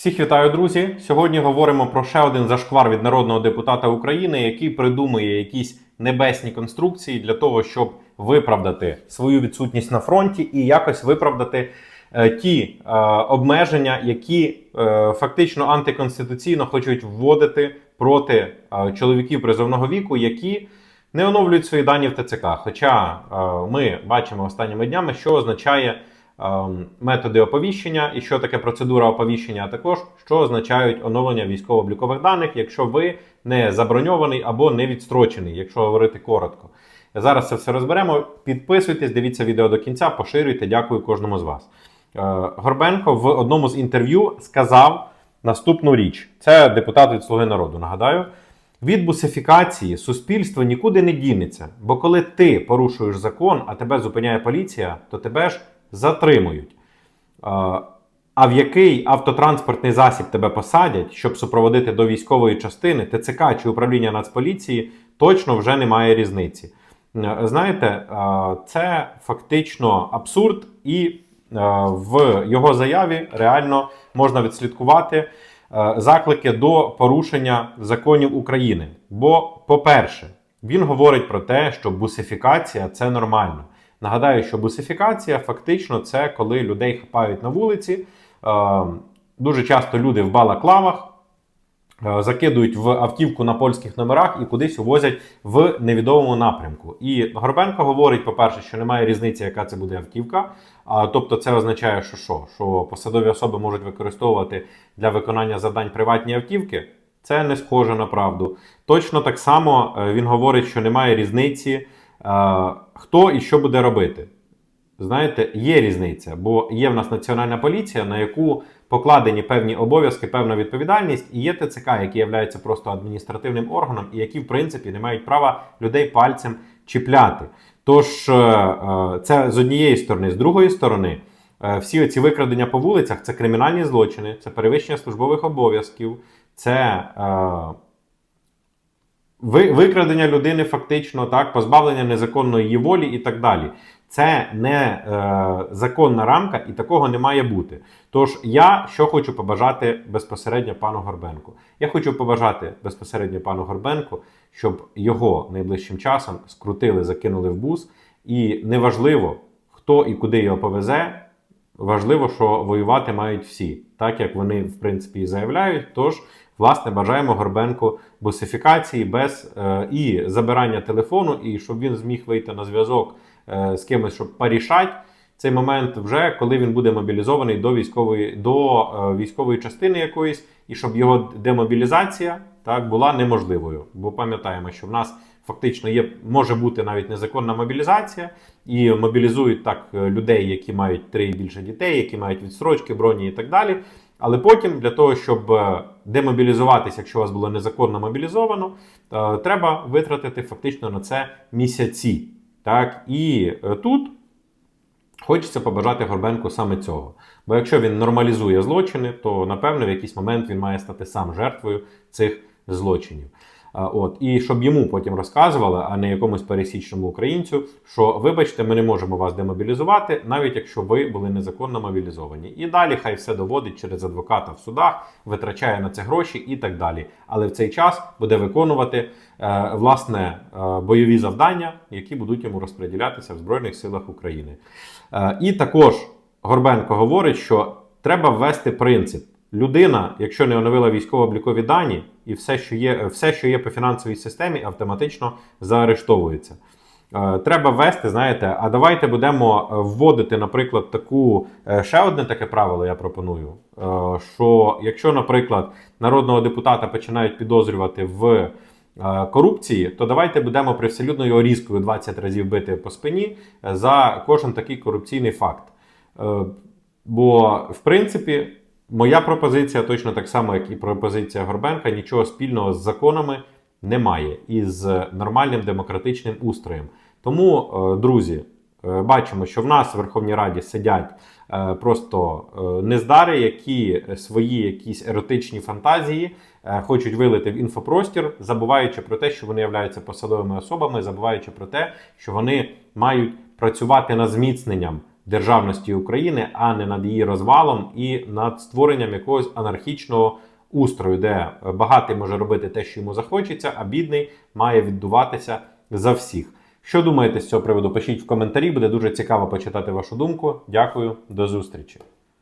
Всіх вітаю, друзі! Сьогодні говоримо про ще один зашквар від народного депутата України, який придумує якісь небесні конструкції для того, щоб виправдати свою відсутність на фронті і якось виправдати е, ті е, обмеження, які е, фактично антиконституційно хочуть вводити проти е, чоловіків призовного віку, які не оновлюють свої дані в ТЦК. Хоча е, ми бачимо останніми днями, що означає методи оповіщення і що таке процедура оповіщення, а також що означають оновлення військово-облікових даних, якщо ви не заброньований або не відстрочений, якщо говорити коротко. Зараз це все розберемо. Підписуйтесь, дивіться відео до кінця, поширюйте. Дякую кожному з вас. Е, Горбенко в одному з інтерв'ю сказав наступну річ: це депутат від Слуги народу. Нагадаю. Від бусифікації суспільство нікуди не дінеться, бо коли ти порушуєш закон, а тебе зупиняє поліція, то тебе ж затримують. А, в який автотранспортний засіб тебе посадять, щоб супроводити до військової частини, ТЦК чи управління Нацполіції, точно вже немає різниці. Знаєте, це фактично абсурд, і е, в його заяві реально можна відслідкувати е, заклики до порушення законів України. Бо, по-перше, він говорить про те, що бусифікація це нормально. Нагадаю, що бусифікація фактично це коли людей хапають на вулиці. Е, Дуже часто люди в балаклавах е, закидують в автівку на польських номерах і кудись увозять в невідомому напрямку. І Горбенко говорить, по-перше, що немає різниці, яка це буде автівка. А, тобто, це означає, що що? Що посадові особи можуть використовувати для виконання завдань приватні автівки. Це не схоже на правду. Точно так само е, він говорить, що немає різниці, хто і що буде робити. Знаєте, є різниця, бо є в нас національна поліція, на яку покладені певні обов'язки, певна відповідальність, і є ТЦК, які являються просто адміністративним органом, і які, в принципі, не мають права людей пальцем чіпляти. Тож е, е, це з однієї сторони, з другої сторони, е, всі ці викрадення по вулицях це кримінальні злочини, це перевищення службових обов'язків, це. Ви- Викрадення людини фактично, так, позбавлення незаконної її волі і так далі. Це не е, законна рамка і такого не має бути. Тож я що хочу побажати безпосередньо пану Горбенку. Я хочу побажати безпосередньо пану Горбенку, щоб його найближчим часом скрутили, закинули в бус. І неважливо, хто і куди його повезе, важливо, що воювати мають всі, так як вони в принципі і заявляють. Тож, власне, бажаємо Горбенку бусифікації без е, і забирання телефону, і щоб він зміг вийти на зв'язок е, з кимось, щоб порішати цей момент, вже коли він буде мобілізований до військової до е, військової частини якоїсь, і щоб його демобілізація так була неможливою. Бо пам'ятаємо, що в нас фактично є може бути навіть незаконна мобілізація, і мобілізують так е, людей, які мають три і більше дітей, які мають відстрочки, броні і так далі. Але потім для того, щоб демобілізуватися, якщо вас було незаконно мобілізовано, е, треба витратити фактично на це місяці. Так і е, тут Хочеться побажати Горбенку саме цього. Бо якщо він нормалізує злочини, то напевно в якийсь момент він має стати сам жертвою цих злочинів. От і щоб йому потім розказували, а не якомусь пересічному українцю, що вибачте, ми не можемо вас демобілізувати, навіть якщо ви були незаконно мобілізовані. І далі хай все доводить через адвоката в судах, витрачає на це гроші і так далі. Але в цей час буде виконувати е, власне е, бойові завдання, які будуть йому розподілятися в Збройних силах України. Е, і також Горбенко говорить, що треба ввести принцип. Людина, якщо не оновила військово-облікові дані, і все, що є, все, що є по фінансовій системі, автоматично заарештовується. Е, Треба ввести, знаєте, а давайте будемо е, вводити, наприклад, таку е, ще одне таке правило, я пропоную. е, Що якщо, наприклад, народного депутата починають підозрювати в е, корупції, то давайте будемо привселюдно його різкою 20 разів бити по спині е, за кожен такий корупційний факт. Е, Бо, в принципі, моя пропозиція, точно так само, як і пропозиція Горбенка, нічого спільного з законами немає і з нормальним демократичним устроєм. Тому, е, друзі, е, бачимо, що в нас в Верховній Раді сидять е, просто нездари, які свої якісь еротичні фантазії хочуть вилити в інфопростір, забуваючи про те, що вони являються посадовими особами, забуваючи про те, що вони мають працювати над зміцненням державності України, а не над її розвалом і над створенням якогось анархічного устрою, де багатий може робити те, що йому захочеться, а бідний має віддуватися за всіх. Що думаєте з цього приводу? Пишіть в коментарі, буде дуже цікаво почитати вашу думку. Дякую, до зустрічі.